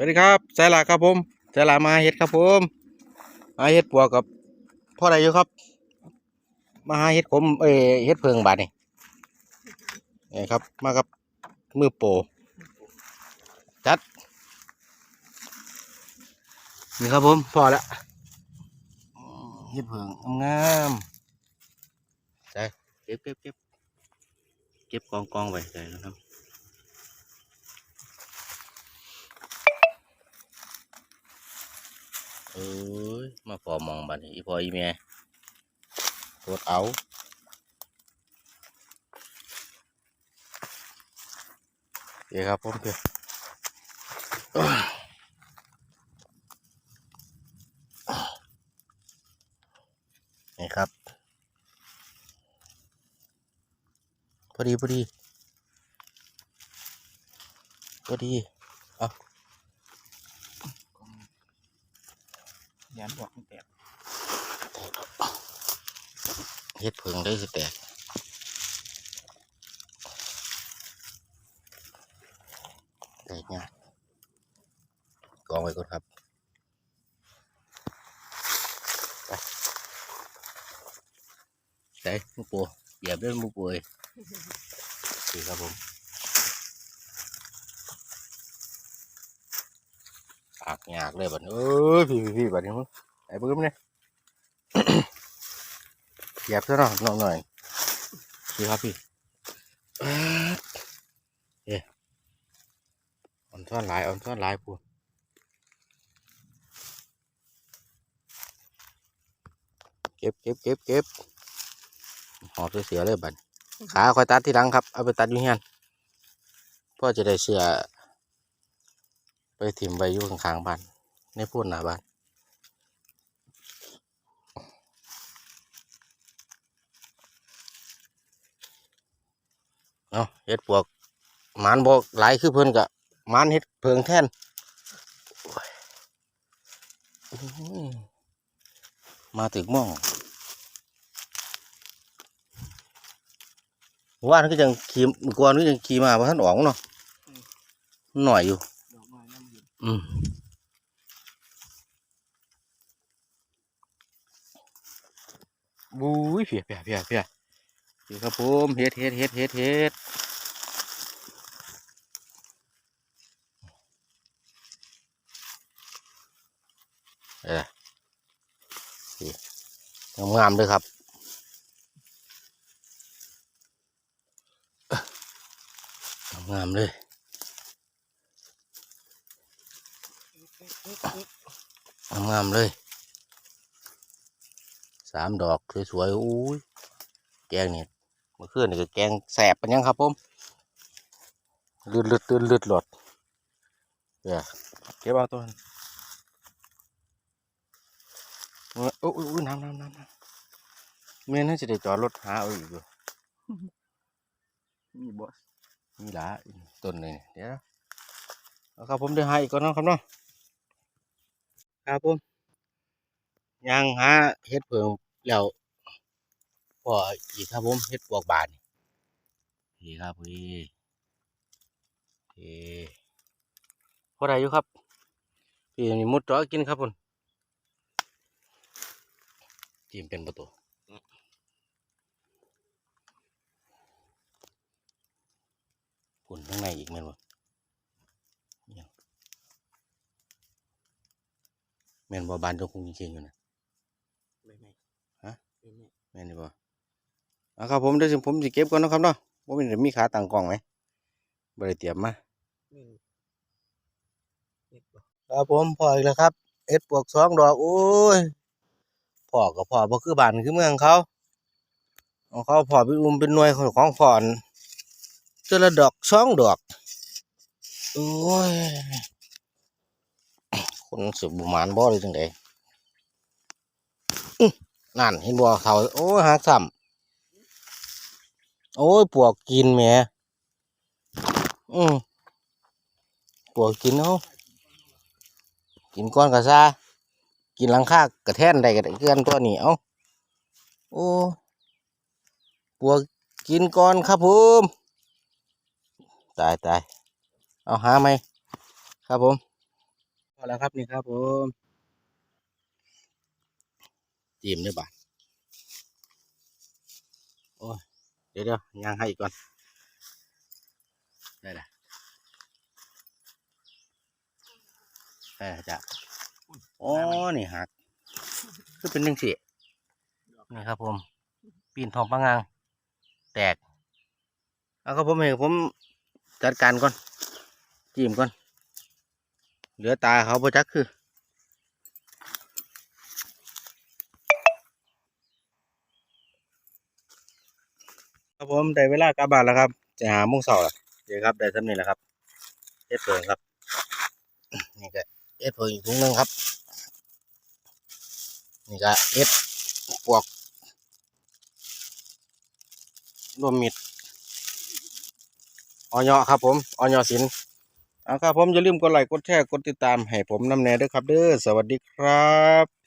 วัสดีครับสายหลาครับผมสายหลามาเฮ็ดครับผมมาเฮ็ดปัวกับพ่อใดอยู่ครับ มาหาเฮ็ดผมเอเฮ็ดเพิงบาดนี่นี่ครับ มากับมือโปจัดนี่ครับผมพอแล้วเฮ็ดเพิงงามใส่เก็บเก็บเก็บเก็บกองกองไว้ใส่แล้วครับ เอ้ยมาพอมองบัดนี้อีพออีเมียโคตรเอาเดี๋ยวครับผมเพื่อนี่ครับ พอดี พอดี พอดี ยันบอกมันแตกเฮ็ดเพิงได้สิแตกแตกเนี่ยกองไว้ก่อนครับไปใส่มูปูเหยียบด้วยหมูปูเอ้ยดีครับผม ปากยากเลยบัดนี้เอ้ยพี่พี่พี่บัดนี้มึงไอ้ปื้มเนี่ยเหยียบซะหน่อยหน่อยหน่อยดีครับพี่ป๊าดเอ๊ะอ่อนซ่อนหลายอ่อนซ่อนหลายปูเก็บเก็บเก็บเก็บหอบเสียๆเลยบัดขาคอยตัดที่หลังครับ เอาไปตัดอยู่เฮียนพ่อจะได้เสือ ไปถิ่มไว้อยู่ข้างๆบ้านในพูดหน้าบ้านเอาเฮ็ดปวกหมานบอกหลายคือเพิ่นกะมานเฮ็ดเพิงแท่นโอ้ยอื้อหือมาถึงหม่องว่านก็ยังขี่เมื่อก่อนก็ยังขี่มาเพราะท่านออกเนาะหน่อยอยู่ด อืมบุ้ยเพียเพียเพียเพียนี่ครับผมเฮ็ดเฮ็ดเฮ็ดเฮ็ดเฮ็ดเอองามๆเลยครับงามๆเลย งามๆเลย สามดอกสวยๆอุ้ยแกงนี่เมื่อคืนนี่ก็แกงแสบเป็นยังครับผมลืดลืดลืดลืดหลดเดี๋ยวเก็บเอาตัวนั้นเออโอ้ยโอ้ยน้ำน้ำน้ำน้ำเมื่อน่าจะได้จอดรถหาเอาอีกอยู่นี่บอสนี่ละต้นนี่เดี๋ยวเอาครับผมเดี๋ยวหาอีกก่อนเนาะครับเนาะ ครับผมยังหาเฮ็ดเพิงแล้วพออีกครับผมเฮ็ดปวกบานนี่ครับพี่โอเคพอได้อยู่ครับพี่นี่มุดจ่อกินครับผมจิ้มเป็นประตูปุ่นข้างในอีกแม่นบ่เนี่ย แม่นบ่บานเจงคงจริงๆอยู่นะไม่ไม่ฮะไม่ไม่แม่นบ่เอาครับผมเดี๋ยวสิผมสิเก็บก่อนเนาะครับเนาะว่ามันจะมีขาตั้งกล้องไหมบ่ได้เตรียมมาไม่เน็ตบอสครับผมพออีกแล้วครับ เอ็ดปวกสองดอกโอ้ยพอกับพอบ่คือบ้านคือเมืองเขาของเขาพอเป็นอุ้มเป็นหน่วยของของพอนเจอละดอกสองดอกโอ้ย นสืบบุมานบ่เลยจังไดนั่นเห็นบ่เขาโอ้หักซ้ำโอ้ยปวกกินแหมอืมปวกกินเอากินก้อนกระซากินหลังคากระแท่นได้กระเกือนตัวนี้เอาโอ้ปวกกินก้อนครับผมตายตายเอาหาไหมครับผม พอแล้วครับนี่ครับผมจิ้มด้วยบาทโอ้เดี๋ยวเดี๋ยวย่างให้อีกก่อนได้ละได้ละจ้ะโอ้นี่หักคือเป็นหนึ่งสินี่ครับ ผม ปีนทองปังงาง แตก เอาครับผมเองผมจัดการก่อน จิ้มก่อน เหลือตาเขาประจักคือครับผมได้เวลากลับบ้านแล้วครับจะหาโมุ้งเสาละเดี๋ยวครับได้สำนี้แล้วครับเอ็ดเพิงครับนี่ก็เอ็ดเพิงอีกถุงนึงครับนี่ก็เอ็ดปวกรวมมิดออยครับผมออยสิน เอาครับผมอย่าลืมกดไลค์กดแชร์กดติดตามให้ผมนำแน่ด้วยครับเด้อสวัสดีครับ